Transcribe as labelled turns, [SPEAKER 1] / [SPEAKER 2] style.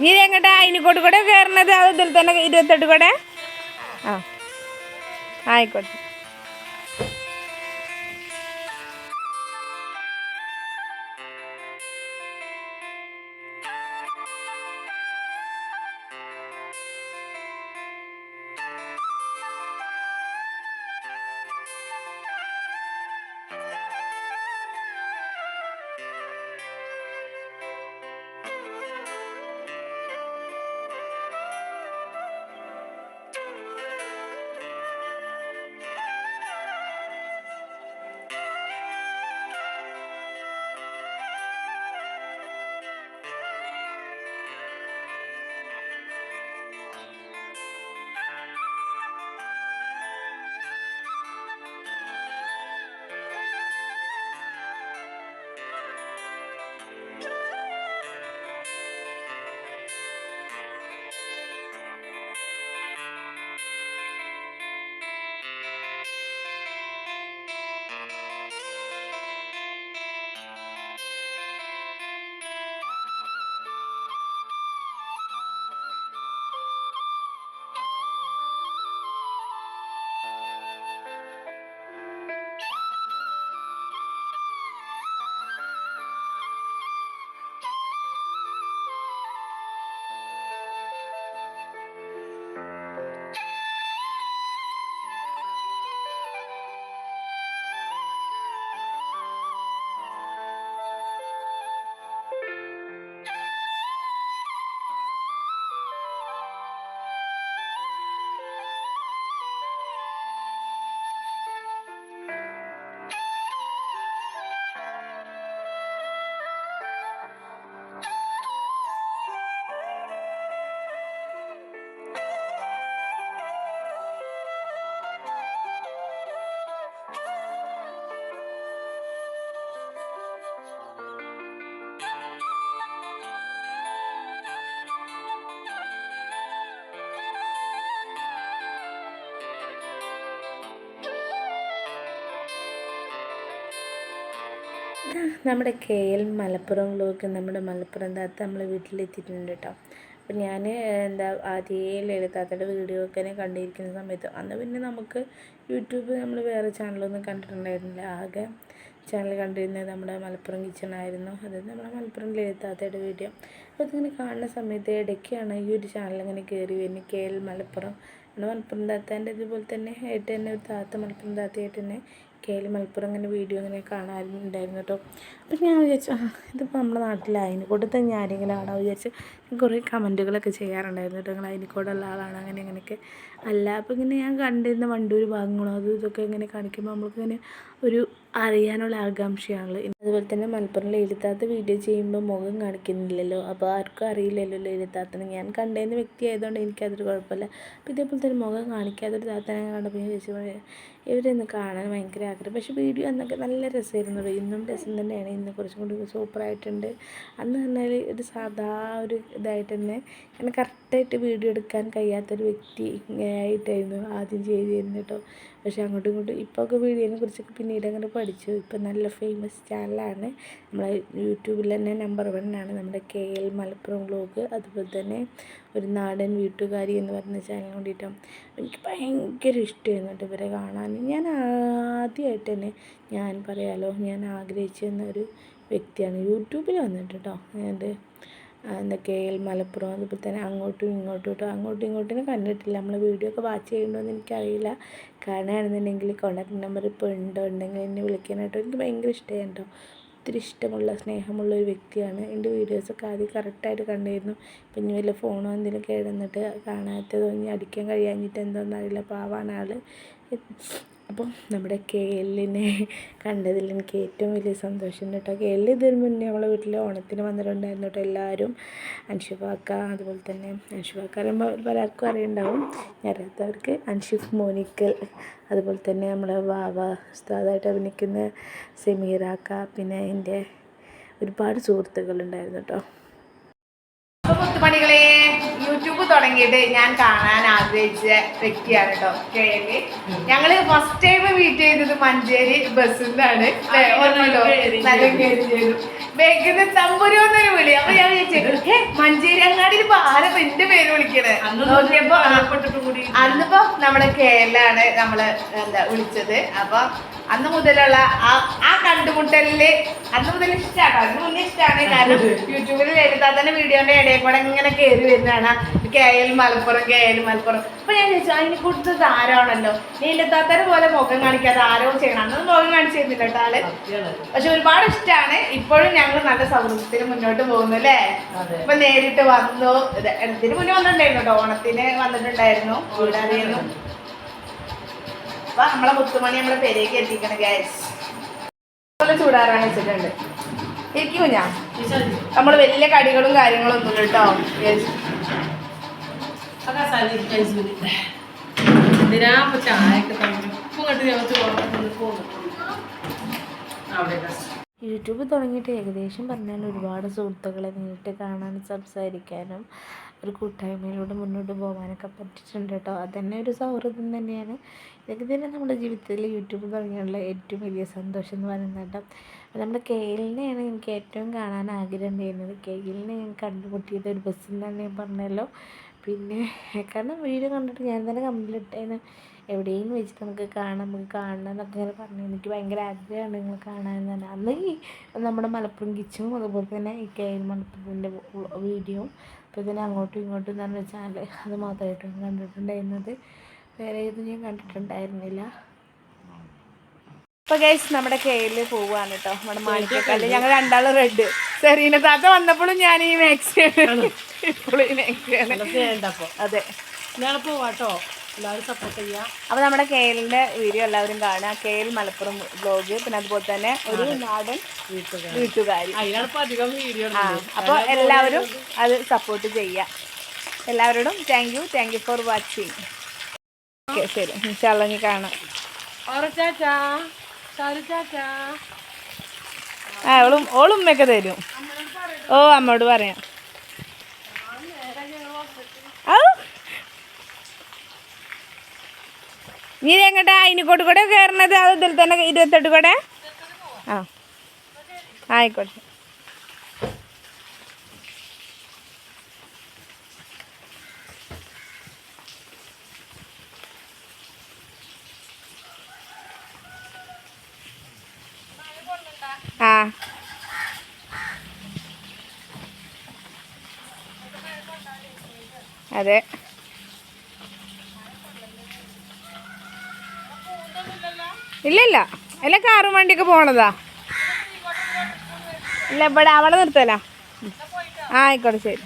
[SPEAKER 1] നീ എങ്ങോട്ടാ? അതിനെക്കോട്ട് കൂടെ കയറണത് അത് ഇതിൽ തന്നെ ഇരുപത്തെട്ട് കൂടെ? ആ. ആയിക്കോട്ടെ. നമ്മുടെ കെ എൽ മലപ്പുറം വ്ലോഗ് നമ്മുടെ മലപ്പുറം താത്ത നമ്മളെ വീട്ടിലെത്തിയിട്ടുണ്ട് കേട്ടോ അപ്പം ഞാൻ എന്താ ആദ്യമേ ലളിതാത്തയുടെ വീഡിയോ ഒക്കെ കണ്ടിരിക്കുന്ന സമയത്ത് അന്ന് പിന്നെ നമുക്ക് യൂട്യൂബ് നമ്മൾ വേറെ ചാനലൊന്നും കണ്ടിട്ടുണ്ടായിരുന്നില്ല. ആകെ ചാനൽ കണ്ടിരുന്നത് നമ്മുടെ മലപ്പുറം കിച്ചൺ ആയിരുന്നു. അത് നമ്മുടെ മലപ്പുറം ലളിതാത്തയുടെ വീഡിയോ അപ്പോൾ ഇതിങ്ങനെ കാണുന്ന സമയത്ത് ഇടയ്ക്കാണ് ഈ ഒരു ചാനൽ ഇങ്ങനെ കയറി വരുന്നത്. K L Malappuram. നമ്മുടെ മലപ്പുറം താത്താന്റെ ഇതുപോലെ തന്നെ ആയിട്ട് തന്നെ ഒരു താത്ത മലപ്പുറം താത്തയായിട്ട് തന്നെ എൽ മലപ്പുറം ഇങ്ങനെ വീഡിയോ ഇങ്ങനെ കാണാറുണ്ടായിരുന്നു കേട്ടോ. അപ്പം ഞാൻ വിചാരിച്ചു ഇതിപ്പോൾ നമ്മുടെ നാട്ടിലായതിനെ കൊണ്ട് തന്നെ ആരെങ്കിലും ആണോ? വിചാരിച്ച് കുറേ കമന്റുകളൊക്കെ ചെയ്യാറുണ്ടായിരുന്നു കേട്ടോ. നിങ്ങൾ അതിനെക്കൂടെയുള്ള ആളാണ് അങ്ങനെ അങ്ങനെയൊക്കെ അല്ല അപ്പോൾ ഇങ്ങനെ ഞാൻ കണ്ടിരുന്ന വണ്ടൂർ ഭാഗങ്ങളോ അതും ഇതൊക്കെ ഇങ്ങനെ കാണിക്കുമ്പോൾ നമ്മൾക്കിങ്ങനെ ഒരു അറിയാനുള്ള ആകാംക്ഷയാണല്ലോ. അതുപോലെ തന്നെ മലപ്പുറം ലളിതാത്ത വീഡിയോ ചെയ്യുമ്പോൾ മുഖം കാണിക്കുന്നില്ലല്ലോ. അപ്പോൾ ആർക്കും അറിയില്ലല്ലോ ലളിതാത്തനെ. ഞാൻ കണ്ടിരുന്ന വ്യക്തി ആയതുകൊണ്ട് എനിക്കതൊരു കുഴപ്പമില്ല. അപ്പോൾ ഇതേപോലെ തന്നെ മുഖം കാണിക്കാത്തൊരു താത്തനെ കണ്ടപ്പോൾ ഞാൻ ചോദിച്ചു ഇവരൊന്ന് കാണാൻ ഭയങ്കര ആഗ്രഹം. പക്ഷേ വീഡിയോ അന്നൊക്കെ നല്ല രസമായിരുന്നു. ഇന്നും രസം തന്നെയാണ്. ഇന്ന് കുറച്ചും കൂടി സൂപ്പറായിട്ടുണ്ട്. അന്ന് പറഞ്ഞാൽ ഒരു സാധാ ഒരു ഇതായിട്ട് തന്നെ അങ്ങനെ കറക്റ്റായിട്ട് വീഡിയോ എടുക്കാൻ കഴിയാത്തൊരു വ്യക്തി ആയിട്ടായിരുന്നു ആദ്യം ചെയ്തിരുന്നത് കേട്ടോ പക്ഷേ അങ്ങോട്ടും ഇങ്ങോട്ടും ഇപ്പോൾ ഒക്കെ വീഡിയോനെ കുറിച്ചൊക്കെ പിന്നീട് അങ്ങനെ പഠിച്ചു. ഇപ്പം നല്ല ഫേമസ് ചാനലാണ് നമ്മളെ യൂട്യൂബിൽ തന്നെ നമ്പർ വൺ ആണ് നമ്മുടെ കെ എൽ മലപ്പുറം വ്ലോഗ്. അതുപോലെ തന്നെ ഒരു നാടൻ വീട്ടുകാരി എന്ന് പറയുന്ന ചാനൽ കൂടിയിട്ടാണ് എനിക്ക് ഭയങ്കര ഇഷ്ടമായിരുന്നു കേട്ടോ ഇവരെ കാണാൻ. ഞാൻ ആദ്യമായിട്ട് തന്നെ ഞാൻ പറയാലോ ഞാൻ ആഗ്രഹിച്ചിരുന്ന ഒരു വ്യക്തിയാണ്. യൂട്യൂബിൽ വന്നിട്ട് കേട്ടോ എന്റെ എന്താ കെ എൽ മലപ്പുറം അതുപോലെ തന്നെ അങ്ങോട്ടും ഇങ്ങോട്ടും കേട്ടോ. അങ്ങോട്ടും ഇങ്ങോട്ടും കണ്ടിട്ടില്ല. നമ്മൾ വീഡിയോ ഒക്കെ വാച്ച് ചെയ്യണമെന്ന് എനിക്കറിയില്ല. കാണുകയാണെന്നുണ്ടെങ്കിൽ കോൺടാക്ട് നമ്പർ ഇപ്പോൾ ഉണ്ടോ? ഉണ്ടെങ്കിൽ എന്നെ വിളിക്കാനായിട്ടോ എനിക്ക് ഭയങ്കര ഇഷ്ടമായി കേട്ടോ. ഒത്തിരി ഇഷ്ടമുള്ള സ്നേഹമുള്ള ഒരു വ്യക്തിയാണ്. എന്റെ വീഡിയോസൊക്കെ ആദ്യം കറക്റ്റായിട്ട് കണ്ടിരുന്നു. പിന്നെ വല്ല ഫോണോ എന്തെങ്കിലും കേടന്നിട്ട് കാണാത്തതോ ഇനി അടിക്കാൻ കഴിയാഞ്ഞിട്ട് എന്തോന്നറിയില്ല പാവാണ് ആൾ അപ്പോൾ നമ്മുടെ കെ എല്ലിനെ കണ്ടതിൽ എനിക്ക് ഏറ്റവും വലിയ സന്തോഷം കേട്ടോ. കെ എല്ല് ഇതിന് മുന്നേ നമ്മളെ വീട്ടിൽ ഓണത്തിന് വന്നിട്ടുണ്ടായിരുന്നു കേട്ടോ എല്ലാവരും. അൻഷുപാക്ക അതുപോലെ തന്നെ അൻഷുപാക്ക പറയുമ്പോൾ പലർക്കും അറിയുണ്ടാവും. അറിയാത്തവർക്ക് അൻഷിഫ് മോനിക്കൽ അതുപോലെ തന്നെ നമ്മളെ വാവ ഉസ്താദായിട്ട് അഭിനയിക്കുന്ന സെമീറാക്ക പിന്നെ എന്റെ ഒരുപാട് സുഹൃത്തുക്കളുണ്ടായിരുന്നു കേട്ടോ.
[SPEAKER 2] മുത്തുമണികളെ യൂട്യൂബ് തുടങ്ങിയിട്ട് ഞാൻ കാണാൻ ആഗ്രഹിച്ച വ്യക്തിയാണ് കേട്ടോ കേരളി ഞങ്ങൾ ഫസ്റ്റ് ടൈം മീറ്റ് ചെയ്തത് മഞ്ചേരി ബസ്സിൽ നിന്നാണ് ബേക്കിന്ന് തമ്പുരു എന്നൊരു വിളി. അപ്പൊ ഞാൻ ചോദിച്ചു മഞ്ചേരി അങ്ങാടി ഇപ്പൊ ആരാ എന്റെ പേര് വിളിക്കണേ? നോക്കിയപ്പോ അന്നിപ്പോ നമ്മുടെ കേരളാണ് നമ്മൾ എന്താ വിളിച്ചത്. അപ്പൊ അന്ന് മുതലുള്ള ആ ആ കണ്ടുമുട്ടലിൽ അന്ന് മുതൽ ഇഷ്ടമാണ് അന്ന് മുന്നേ ഇഷ്ടമാണ് കാരണം യൂട്യൂബിൽ എഴുതാത്തന്നെ വീഡിയോന്റെ ഇടയിൽ കൂടെ ഇങ്ങനെ കയറി വരുന്നതാണ്. K L Malappuram K L Malappuram. അപ്പൊ ഞാൻ ചോദിച്ചു അതിനെ കൊടുത്തത് ആരാണല്ലോ? നീലത്താത്തനെ പോലെ മുഖം കാണിക്കാതെ ആരോ ചെയ്യണം. അന്ന് മുഖം കാണിച്ചിരുന്നില്ല കേട്ടോ ആൾ. പക്ഷെ ഒരുപാട് ഇഷ്ടമാണ് ഇപ്പോഴും ഞങ്ങൾ നല്ല സൗഹൃദത്തിന് മുന്നോട്ട് പോകുന്നു അല്ലേ? ഇപ്പൊ നേരിട്ട് വന്നു. ഇത് ഇതിന് മുന്നേ വന്നിട്ടുണ്ടായിരുന്നു കേട്ടോ. ഓണത്തിന് വന്നിട്ടുണ്ടായിരുന്നു. കൂടാതെയൊന്നും അപ്പൊ നമ്മളെ മുത്തുമണി നമ്മളെ പെരേക്ക് എത്തിക്കണം ഗ്യാസ് പോലെ ചൂടാറാൻ വെച്ചിട്ടുണ്ട്. ഇരിക്കും ഞാൻ നമ്മൾ വലിയ കടികളും കാര്യങ്ങളും ഒന്നും കേട്ടോ
[SPEAKER 1] യൂട്യൂബ് തുടങ്ങിയിട്ട് ഏകദേശം പറഞ്ഞാൽ ഒരുപാട് സുഹൃത്തുക്കളെ നേരിട്ട് കാണാനും സംസാരിക്കാനും ഒരു കൂട്ടായ്മയിലൂടെ മുന്നോട്ട് പോകാനൊക്കെ പറ്റിയിട്ടുണ്ട് കേട്ടോ. അതന്നെ ഒരു സൗഹൃദം തന്നെയാണ്. ഇതൊക്കെ തന്നെ നമ്മുടെ ജീവിതത്തിൽ യൂട്യൂബ് തുടങ്ങിയുള്ള ഏറ്റവും വലിയ സന്തോഷം എന്ന് പറയുന്നത് കേട്ടോ. നമ്മുടെ കെയിലിനെയാണ് എനിക്ക് ഏറ്റവും കാണാൻ ആഗ്രഹം ഉണ്ടായിരുന്നത്. കെയിലിനെ ഞാൻ കണ്ടുമുട്ടിയത് ഒരു ബസ്സിൽ തന്നെ പറഞ്ഞല്ലോ. പിന്നെ കാരണം വീഡിയോ കണ്ടിട്ട് ഞാൻ തന്നെ കമ്പിലിട്ടേന് എവിടെയും വെച്ചിട്ട് നമുക്ക് കാണാം നമുക്ക് കാണണം എന്നൊക്കെ ഇങ്ങനെ പറഞ്ഞു. എനിക്ക് ഭയങ്കര ആഗ്രഹമാണ് നിങ്ങൾ കാണാൻ തന്നെ അന്ന് ഈ നമ്മുടെ മലപ്പുറം കിച്ചും അതുപോലെ തന്നെ ഈ കെ എൽ മലപ്പുറത്തിന്റെ വീഡിയോ അപ്പോൾ ഇതിനെ അങ്ങോട്ടും ഇങ്ങോട്ടും എന്ന് പറഞ്ഞ ചാനൽ അത് മാത്രമായിട്ടാണ് കണ്ടിട്ടുണ്ടായിരുന്നത്. വേറെ ഏതും ഞാൻ കണ്ടിട്ടുണ്ടായിരുന്നില്ല. ഇപ്പൊ ഗൈസ് നമ്മുടെ കെയിൽ പോവാണ് കേട്ടോ. നമ്മുടെ മാണിക്കക്കല്ല് ഞങ്ങൾ രണ്ടാളും റെഡ്. സെറീന താത്ത വന്നപ്പോഴും ഞാൻ ഈ മാക്സിയാണ്. ഇപ്പോഴും ഈ മാക്സിയാണ്. അതെ.
[SPEAKER 3] ഞാൻ പോവാട്ടോ എല്ലാവരും സപ്പോർട്ട് ചെയ്യാം.
[SPEAKER 1] അപ്പോൾ നമ്മുടെ കെയിലിന്റെ വീഡിയോ എല്ലാവരും കാണുക. കേൽ മലപ്പുറം ബ്ലോഗ് പിന്നെ അതുപോലെ തന്നെ ഒരു നാടൻ വീട്ടുകാരി.
[SPEAKER 3] അപ്പൊ അധികം വീഡിയോ
[SPEAKER 1] ആ അപ്പോൾ എല്ലാവരും അത് സപ്പോർട്ട് ചെയ്യുക എല്ലാവരോടും thank you thank you for watching okay ശരി. ഇൻഷാല്ലി കാണാം. ആ ഓളും ഓളും ഉമ്മയൊക്കെ തരും. ഓ അമ്മോട് പറയാം. ഔ. നീ എങ്ങോട്ടാ അയിനിക്കോട്ട് കൂടെ കയറണത് അത് ഇതിൽ തന്നെ ഇരുപത്തെട്ട് കൂടെ? ആ. ആയിക്കോട്ടെ. ആ. അതെ. ഇല്ല ഇല്ല കാറും വണ്ടിയൊക്കെ പോണതാ. ഇല്ല ഇവിടെ അവിടെ നിർത്തല്ല ആയിക്കോട്ടെ ശരി.